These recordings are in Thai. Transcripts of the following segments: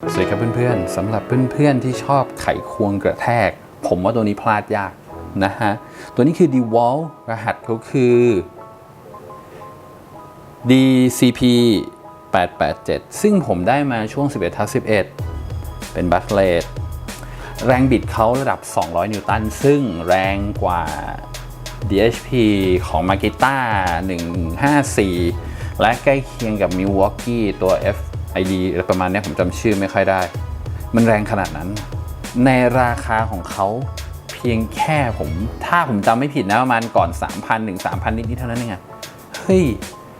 สวัสดีครับเพื่อนๆสำหรับเพื่อนๆที่ชอบไขควงกระแทก ผมว่าตัวนี้พลาดยากนะฮะ ตัวนี้คือ DeWalt รหัสเขาคือ DCP 887 ซึ่งผมได้มาช่วง 11ทับ11 เป็นบัตเลตแรงบิดเขาระดับ 200 นิวตัน ซึ่งแรงกว่า DHP ของ Makita 154 และใกล้เคียงกับ Milwaukee ตัว F ID อะไรประมาณนี้ผมจำชื่อไม่ค่อยได้ มันแรงขนาดนั้น ในราคาของเขาเพียงแค่ผม ถ้าผมจำไม่ผิดนะประมาณก่อน 3,000ถึง3,000 นิดๆเท่านั้นเองเฮ้ย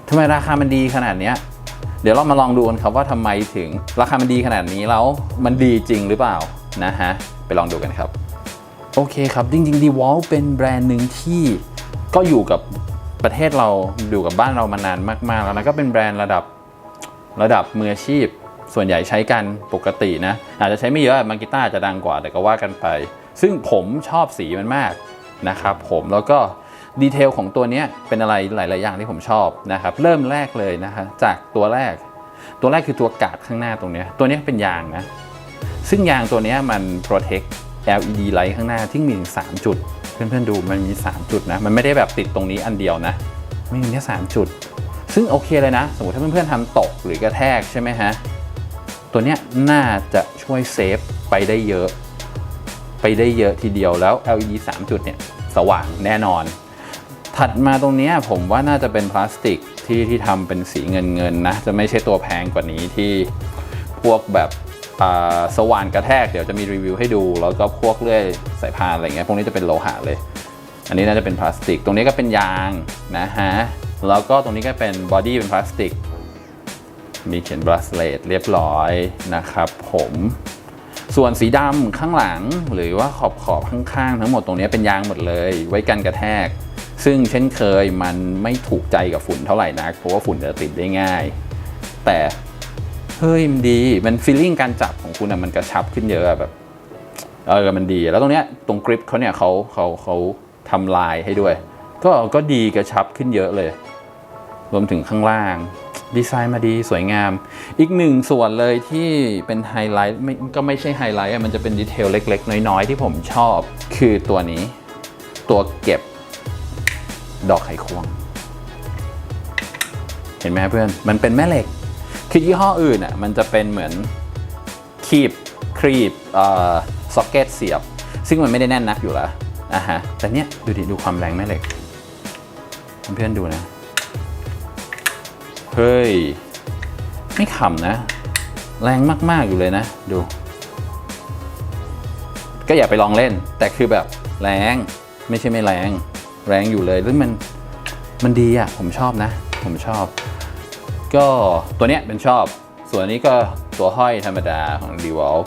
ทำไมราคามันดีขนาดเนี้ยเดี๋ยวเรามาลองดูกันครับว่าทำไมถึงราคามันดีขนาดนี้แล้วมันดีจริงหรือเปล่านะฮะไปลองดูกันครับ โอเคครับ จริงๆ d e w a l เป็นแบรนด์หนึ่งที่ก็อยู่กับประเทศเราอยู่กับบ้านเรามานานมากๆแล้วนะก็เป็นแบรนด์ระดับ ระดับมืออาชีพ ส่วนใหญ่ใช้กันปกตินะ อาจจะใช้ไม่เยอะมากิต้าจะดังกว่าแต่ก็ว่ากันไป ซึ่งผมชอบสีมันมากนะครับผมแล้วก็ดีเทลของตัวนี้เป็นอะไรหลาย ๆ อย่างที่ผมชอบนะครับ เริ่มแรกเลยนะฮะจากตัวแรก ตัวแรกคือตัวกาดข้างหน้าตรงนี้ ตัวนี้เป็นยางนะ ซึ่งยางตัวนี้มัน protect LED light ข้างหน้าที่มีถึง3จุด เพื่อน ๆ ดูมันมี 3 จุดนะ มันไม่ได้แบบติดตรงนี้อันเดียวนะไม่มีแค่3จุด ซึ่งโอเคเลยนะ สมมติถ้าเพื่อนๆทำตกหรือกระแทกใช่ไหมฮะ ตัวเนี้ยน่าจะช่วยเซฟไปได้เยอะ ไปได้เยอะทีเดียวแล้ว LED 3 จุดเนี่ยสว่างแน่นอน ถัดมาตรงนี้ผมว่าน่าจะเป็นพลาสติกที่ที่ทำเป็นสีเงินเงินๆนะ จะไม่ใช่ตัวแพงกว่านี้ที่พวกแบบสว่านกระแทกเดี๋ยวจะมีรีวิวให้ดู แล้วก็พวกเลื่อยสายพานอะไรเงี้ยพวกนี้จะเป็นโลหะเลย อันนี้น่าจะเป็นพลาสติก ตรงนี้ก็เป็นยางนะฮะ แล้วก็ตรงนี้ก็เป็นบอดี้เป็นพลาสติก มีเขียนบรัสเลตเรียบร้อยนะครับผม ส่วนสีดำข้างหลังหรือว่าขอบขอบข้างๆ ทั้งหมดตรงนี้เป็นยางหมดเลย ไว้กันกระแทก ซึ่งเช่นเคยมันไม่ถูกใจกับฝุ่นเท่าไหร่นักเพราะว่าฝุ่นจะติดได้ง่าย แต่เฮ้ยมันดี มันฟีลลิ่งการจับของคุณอะมันกระชับขึ้นเยอะอะแบบเออมันดี แล้วตรงเนี้ยตรงกริปเขาเนี่ยเขาเขาเขาทำลายให้ด้วย ก็ก็ดีกระชับขึ้นเยอะเลย รวมถึงข้างล่าง ดีไซน์มาดีสวยงาม อีกหนึ่งส่วนเลยที่เป็นไฮไลท์ก็ไม่ใช่ไฮไลท์มันจะเป็นดีเทลเล็ก ๆ น้อย ๆ ที่ผมชอบ คือตัวนี้ ตัวเก็บ ดอกไขควง เห็นไหมเพื่อน มันเป็นแม่เหล็ก คือยี่ห้ออื่นอะมันจะเป็นเหมือนคีบครีบซ็อกเก็ตเสียบ ซึ่งมันไม่ได้แน่นนักอยู่แล้วอะฮะแต่เนี้ยดูดิดูความแรงแม่เหล็กเพื่อนๆดูนะ เฮ้ย ไม่ขำนะ แรงมาก ๆ อยู่เลยนะ ดู ก็อย่าไปลองเล่น แต่คือแบบแรงไม่ใช่ไม่แรง แรงอยู่เลยแล้วมันมันดีอะ ผมชอบนะ ผมชอบ ก็ตัวเนี้ยเป็นชอบ ส่วนนี้ก็ตัวห้อยธรรมดาของ d e w a l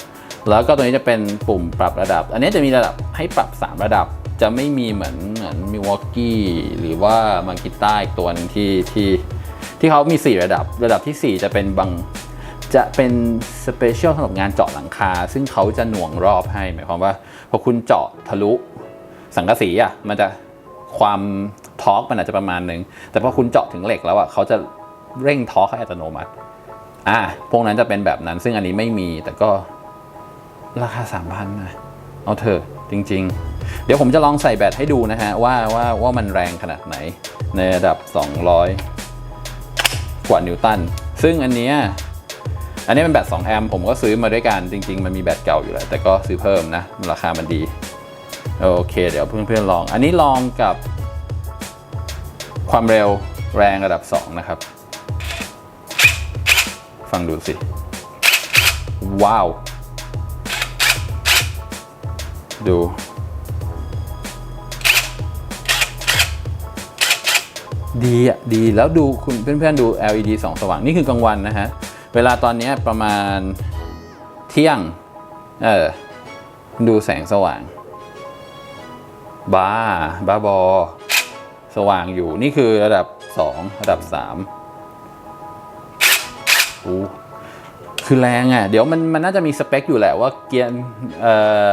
แล้วก็ตัวนี้จะเป็นปุ่มปรับระดับ อันนี้จะมีระดับให้ปรับ 3 ระดับ จะไม่มีเหมือนเหมือน Milwaukee หรือว่ามากิต้าอีกตัวหนึงที่ที่ ที่เขามี 4 ระดับ ระดับทีสี่ 4 จะเป็นบางจะเป็นสเปเชียลสำหรับงานเจาะหลังคา ซึ่งเขาจะหน่วงรอบให้ หมายความว่าพอคุณเจาะทะลุสังกะสีอะมันจะความทอร์กมันอาจจะประมาณนึง แต่พอคุณเจาะถึงเหล็กแล้วอะเขาจะเร่งทอร์กให้อัตโนมัติ อะพวกนั้นจะเป็นแบบนั้น ซึ่งอันนี้ไม่มีแต่ก็ราคาสามพันนะเอาเถอะจริง ๆ เดี๋ยวผมจะลองใส่แบตให้ดูนะฮะว่าว่าว่ามันแรงขนาดไหนในระดับ 200 ว่านิวตัน ซึ่งอันเนี้ยอันนี้เป็นแบต2แอมป์ผมก็ซื้อมาด้วยกันจริง ๆ มันมีแบตเก่าอยู่แล้วแต่ก็ซื้อเพิ่มนะราคามันดีโอเค เดี๋ยวเพื่อนๆลอง อันนี้ลองกับ ความเร็วแรงระดับ 2 นะครับ ฟังดูสิ ว้าว ดู ดีอะดีแล้วดูคุณเพื่อนๆดู LED สองสว่างนี่คือกลางวันนะฮะ เวลาตอนนี้ประมาณเที่ยง เออ ดูแสงสว่าง บ้า บ้าบอ สว่างอยู่นี่คือระดับ 2 ระดับ3อู้คือแรงอะ เดี๋ยวมันมันน่าจะมีสเปคอยู่แหละว่าเกียร์เอ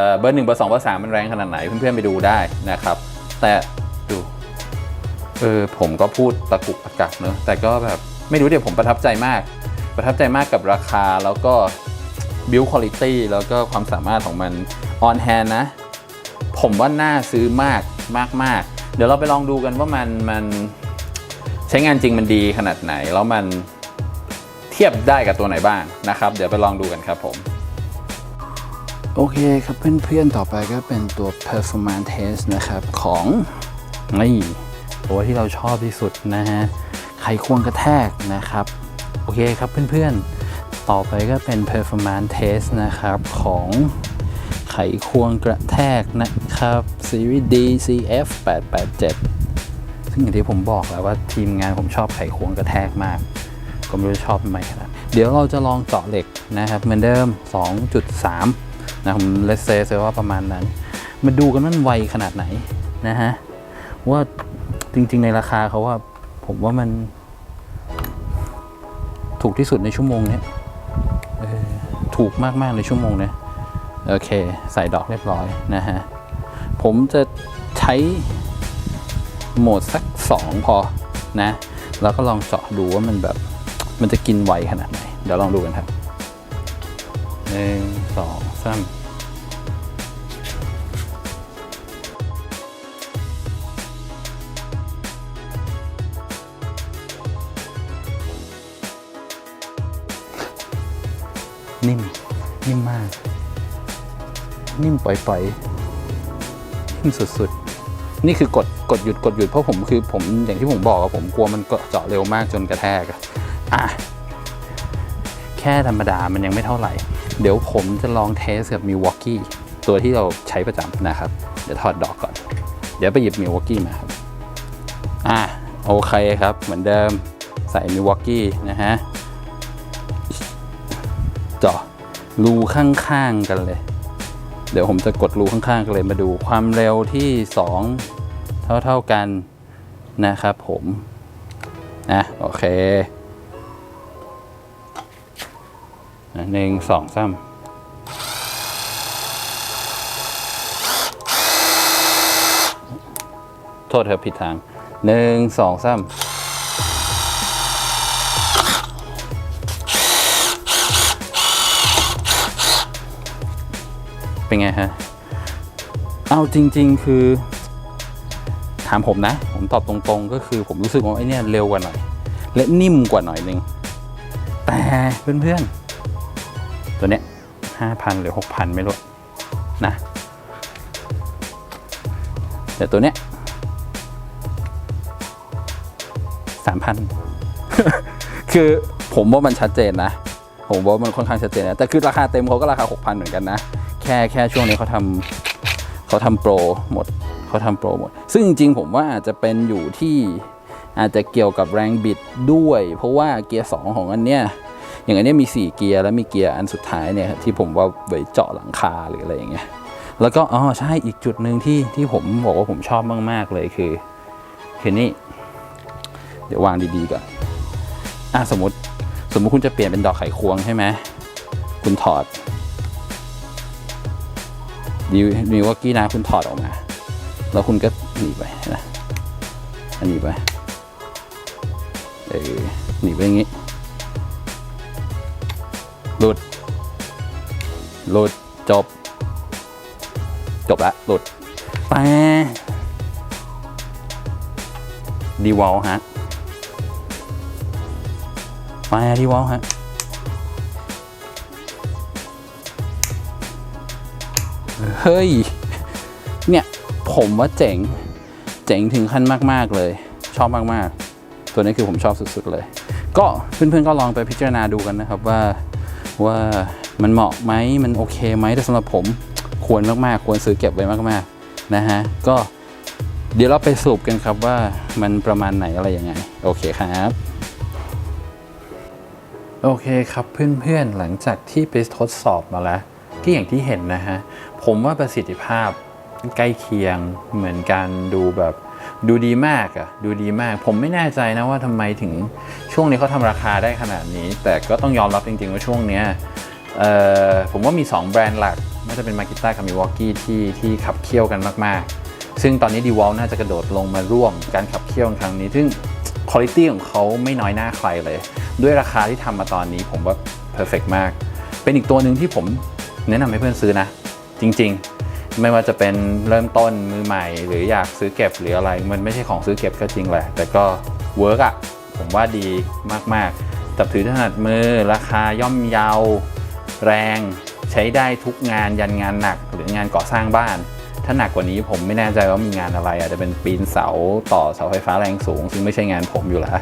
อเบอร์หนึ่งเบอร์สองเบอร์สามมันแรงขนาดไหนเพื่อนๆไปดูได้นะครับ แต่ดู เออผมก็พูดตะกุกตะกักเนอะแต่ก็แบบไม่รู้เดี๋ยวผมประทับใจมาก ประทับใจมากกับราคาแล้วก็ build quality แล้วก็ความสามารถของมัน on hand นะ ผมว่าน่าซื้อมากมากมากเดี๋ยวเราไปลองดูกันว่ามันมันใช้งานจริงมันดีขนาดไหน แล้วมันเทียบได้กับตัวไหนบ้างนะครับ เดี๋ยวไปลองดูกันครับผม โอเคครับเพื่อนๆ ต่อไปก็เป็นตัว performance test นะครับ ของนี่ ตัวที่เราชอบที่สุดนะฮะไขควงกระแทกนะครับ โอเคครับเพื่อนๆ ต่อไปก็เป็น performance test นะครับของไขควงกระแทกนะครับ series D CF 887 ซึ่งอย่างที่ผมบอกแล้วว่าทีมงานผมชอบไขควงกระแทกมากก็ไม่รู้ชอบทำไมขนาดเดี๋ยวเราจะลองเจาะเหล็กนะครับเหมือนเดิม 2.3 นะผมเลสเซว่าประมาณนั้น มาดูกันว่ามันไวขนาดไหนนะฮะว่า จริง ๆ ในราคาเขาว่าผมว่ามัน ถูกที่สุดในชั่วโมงนี้ถูกมาก ๆ ในชั่วโมงเนี้ยโอเค ใส่ดอกเรียบร้อยนะฮะ ผมจะใช้โหมดสัก 2 พอนะ แล้วก็ลองเจาะดูว่ามันแบบ มันจะกินไวขนาดไหน เดี๋ยวลองดูกันครับหนึ่งสองสาม นิ่มปล่อยๆนิ่มสุดๆ นี่คือกดกดหยุดกดหยุดเพราะผมคือผมอย่างที่ผมบอกอะผมกลัวมันเจาะเร็วมากจนกระแทกอะอะแค่ธรรมดามันยังไม่เท่าไหร่ เดี๋ยวผมจะลองเทสกับมิวอกกี้ตัวที่เราใช้ประจำนะครับ เดี๋ยวถอดดอกก่อน เดี๋ยวไปหยิบมิวอกกี้มาครับอะโอเคครับ เหมือนเดิมใส่มิวอกกี้นะฮะเจาะรูข้างๆกันเลย เดี๋ยวผมจะกดรูข้างๆกันเลยมาดูความเร็วที่ 2 เท่าๆกันนะครับผมนะโอเคหนึ่งสองสามโทษเธอผิดทางหนึ่งสองสาม เป็นไงฮะ เอาจริง ๆ คือ ถามผมนะ ผมตอบตรงๆ ก็คือผมรู้สึกว่าไอเนี่ยเร็วกว่าหน่อย และนิ่มกว่าหน่อยนึง แต่เพื่อนๆ ตัวเนี้ยห้าพันหรือหกพันไม่รู้นะ แต่ตัวเนี้ยสามพันคือผมว่ามันชัดเจนนะ ผมว่ามันค่อนข้างชัดเจนนะ แต่คือราคาเต็มเขาก็ราคาหกพันเหมือนกันนะ ค่แค่ช่วงนี้เขาทำเขาทำโปรหมดเขาทำโปรหมด ซึ่งจริงๆผมว่าอาจจะเป็นอยู่ที่อาจจะเกี่ยวกับแรงบิดด้วย เพราะว่าเกียร์ 2 ของอันเนี้ยอย่างอันเนี้ยมี 4 เกียร์แล้วมีเกียร์อันสุดท้ายเนี่ยที่ผมว่าไว้เจาะหลังคาหรืออะไรอย่างเงี้ยแล้วก็อ๋อใช่อีกจุดหนึ่งที่ที่ผมบอกว่าผมชอบมาก ๆ เลยคือคือนี่ เดี๋ยววางดีๆก่อนอะสมมติสมมติคุณจะเปลี่ยนเป็นดอกไขควงใช่ไหมคุณถอด ดีดีว่ากี้นะคุณถอดออกมา แล้วคุณก็หนีไปนะอันนี้ไปเออหนีไปอย่างงี้หลุดหลุดจบ จบละหลุดแต่ดีวอลฮะมาดีวอลฮะ เฮ้ย เนี่ย ผมว่าเจ๋ง เจ๋งถึงขั้นมาก ๆ เลย ชอบมากๆ ตัวนี้คือผมชอบสุด ๆ เลย ก็เพื่อน ๆ ก็ลองไปพิจารณาดูกันนะครับว่าว่ามันเหมาะไหมมันโอเคไหมแต่สำหรับผมควรมาก ๆ ควรซื้อเก็บไว้มาก ๆ นะฮะ ก็เดี๋ยวเราไปสรุปกันครับว่ามันประมาณไหนอะไรยังไง โอเคครับ โอเคครับเพื่อนๆหลังจากที่ไปทดสอบมาแล้วที่อย่างที่เห็นนะฮะ ผมว่าประสิทธิภาพใกล้เคียงเหมือนกันดูแบบดูดีมากอะดูดีมาก ผมไม่แน่ใจนะว่าทำไมถึงช่วงนี้เขาทำราคาได้ขนาดนี้ แต่ก็ต้องยอมรับจริงๆว่าช่วงเนี้ยผมว่ามี 2 แบรนด์หลักน่าจะเป็นมากิต้ากับมิวอกกี้ที่ที่ขับเคี่ยวกันมากๆ ซึ่งตอนนี้ดีวอลน่าจะกระโดดลงมาร่วมการขับเคี่ยวครั้งนี้ ซึ่งคุณภาพของเขาไม่น้อยหน้าใครเลย ด้วยราคาที่ทำมาตอนนี้ผมว่าเพอร์เฟกมากเเป็นอีกตัวหนึ่งที่ผมแนะนำให้เพื่อนซื้อนะ จริง ๆ ไม่ว่าจะเป็นเริ่มต้นมือใหม่ หรืออยากซื้อเก็บหรืออะไร มันไม่ใช่ของซื้อเก็บก็จริงแหละ แต่ก็เวิร์กอะผมว่าดีมากๆจับถือถนัดมือราคาย่อมเยาแรงใช้ได้ทุกงานยันงานหนักหรืองานก่อสร้างบ้าน ถ้าหนักกว่านี้ผมไม่แน่ใจว่ามีงานอะไร อาจจะเป็นปีนเสาต่อเสาไฟฟ้าแรงสูง ซึ่งไม่ใช่งานผมอยู่แล้ว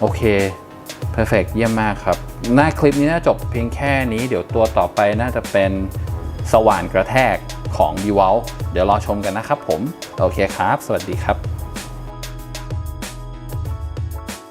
โอเค เพอร์เฟกเยี่ยมมากครับ หน้าคลิปนี้น่าจบเพียงแค่นี้ เดี๋ยวตัวต่อไปน่าจะเป็น สว่านกระแทกของ b ีวลเดี๋ยวรอชมกันนะครับผม โอเคครับ สวัสดีครับ